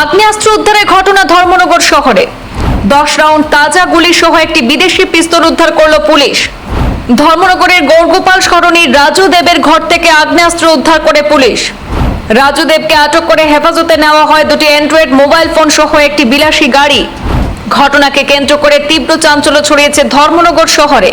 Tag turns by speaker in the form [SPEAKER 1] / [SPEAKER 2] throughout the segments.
[SPEAKER 1] আগ্নেয়াস্ত্র উদ্ধারের ঘটনা ধর্মনগর শহরে। দশ রাউন্ড তাজা গুলি সহ একটি বিদেশি পিস্তল উদ্ধার করল পুলিশ। ধর্মনগরের গৌরগোপাল সরণির রাজু দেবের ঘর থেকে আগ্নেয়াস্ত্র উদ্ধার করে পুলিশ। রাজু দেবকে আটক করে হেফাজতে নেওয়া হয় দুটি অ্যান্ড্রয়েড মোবাইল ফোন সহ একটি বিলাসী গাড়ি। ঘটনাকে কেন্দ্র করে তীব্র চাঞ্চল্য ছড়িয়েছে ধর্মনগর শহরে।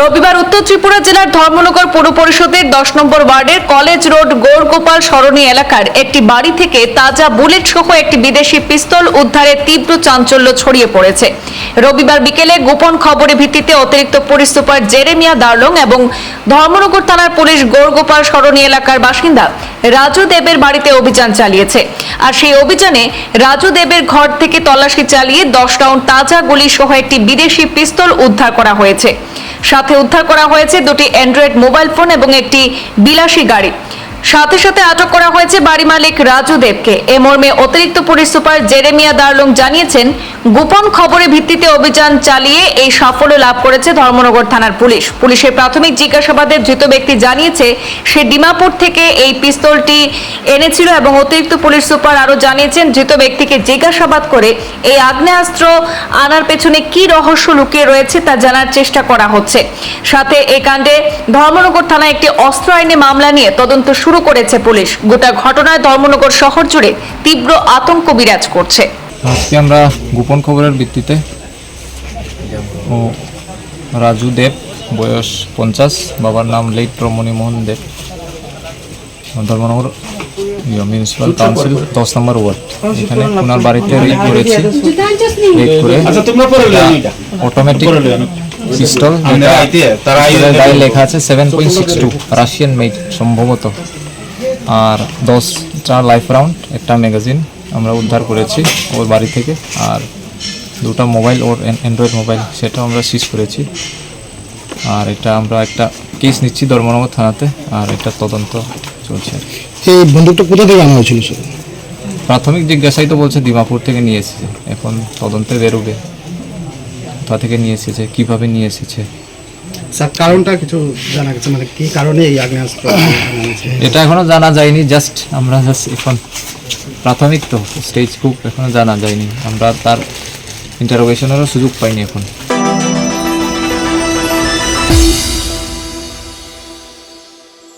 [SPEAKER 1] রবিবার উত্তর ত্রিপুরা জেলার ধর্মনগর পৌর পরিষদের দশ নম্বর ওয়ার্ডের কলেজ রোড গৌরগোপাল সরণি এলাকার একটি বাড়ি থেকে তাজা বুলেট সহ একটি বিদেশি পিস্তল উদ্ধারে তীব্র চাঞ্চল্য ছড়িয়ে পড়েছে। রবিবার বিকেলে গোপন খবরের ভিত্তিতে অতিরিক্ত পুলিশ সুপার জেরেমিয়া দার্লং এবং ধর্মনগর থানার পুলিশ গৌরগোপাল সরণি এলাকার বাসিন্দা রাজু দেবের বাড়িতে অভিযান চালিয়েছে। আর সেই অভিযানে রাজু দেবের ঘর থেকে তল্লাশি চালিয়ে দশ রাউন্ড তাজা গুলি সহ একটি বিদেশি পিস্তল উদ্ধার করা হয়েছে। সাথে উদ্ধার করা হয়েছে দুটি অ্যান্ড্রয়েড মোবাইল ফোন এবং একটি বিলাসী গাড়ি। সাথে সাথে আটক করা হয়েছে বাড়ি মালিক রাজু দেবকে। এ মর্মে অতিরিক্ত পুলিশ সুপার জেরেমিয়া দার্লং জানিয়েছেন, গোপন খবরের ভিত্তিতে অভিযান চালিয়ে এই সাফল্য লাভ করেছে ধর্মনগর থানার পুলিশ। পুলিশের প্রাথমিক জিজ্ঞাসাবাদে ধৃত ব্যক্তি জানিয়েছে, সে ডিমাপুর থেকে এই পিস্তলটি এনেছিল এবং অতিরিক্ত পুলিশ সুপার আরও জানিয়েছেন, ধৃত ব্যক্তিকে জিজ্ঞাসাবাদ করে এই আগ্নেয়াস্ত্র আনার পেছনে কি রহস্য লুকিয়ে রয়েছে তা জানার চেষ্টা করা হচ্ছে। সাথে এ কাণ্ডে ধর্মনগর থানায় একটি অস্ত্র আইনে মামলা নিয়ে তদন্ত শুরু করেছে পুলিশ। গোটা ঘটনায় ধর্মনগর শহর জুড়ে তীব্র আতঙ্ক বিরাজ করছে।
[SPEAKER 2] আজকে আমরা গোপন খবরের ভিত্তিতে ও রাজু দেব বয়স পঞ্চাশ বাবার নাম late Ramani Mohan Deb. Dharmanagar municipal council দশ নম্বর ওয়ার্ড। এখানে ওনার বাড়িতে রেড করেছি। রেড করে
[SPEAKER 3] আচ্ছা লেন এটা
[SPEAKER 2] অটোমেটিক পিস্তল গায়ে লেখা আছে seven point six two Russian made সম্ভবত। আর দশটা লাইফ রাউন্ড একটা ম্যাগাজিন আমরা উদ্ধার করেছি ওর বাড়ি থেকে। আর দুটো মোবাইল ওর অ্যান্ড্রয়েড মোবাইল সেটাও আমরা সিজ করেছি। আর এটা আমরা একটা কেস নিচ্ছি ধর্মনগর থানাতে আর এটা তদন্ত চলছে। আর কি।
[SPEAKER 4] এই বন্দুকটা কোথা থেকে আনা হয়েছিল
[SPEAKER 2] প্রাথমিক জিজ্ঞাসাই তো বলছে দিমাপুর থেকে নিয়ে এসেছে। এখন তদন্তে বেরোবে। কোথা থেকে নিয়ে এসেছে কীভাবে নিয়ে এসেছে?
[SPEAKER 4] স্যার কারণটা কিছু জানা গেছে মানে কি কারণে এই আগ্নেয়াস্ত্র
[SPEAKER 2] এটা এখনও জানা যায়নি জাস্ট আমরা জাস্ট এখন প্রাথমিক তো স্টেজ খুব এখনও জানা যায়নি। আমরা তার ইন্টারোগেশনেরও সুযোগ পাইনি এখন।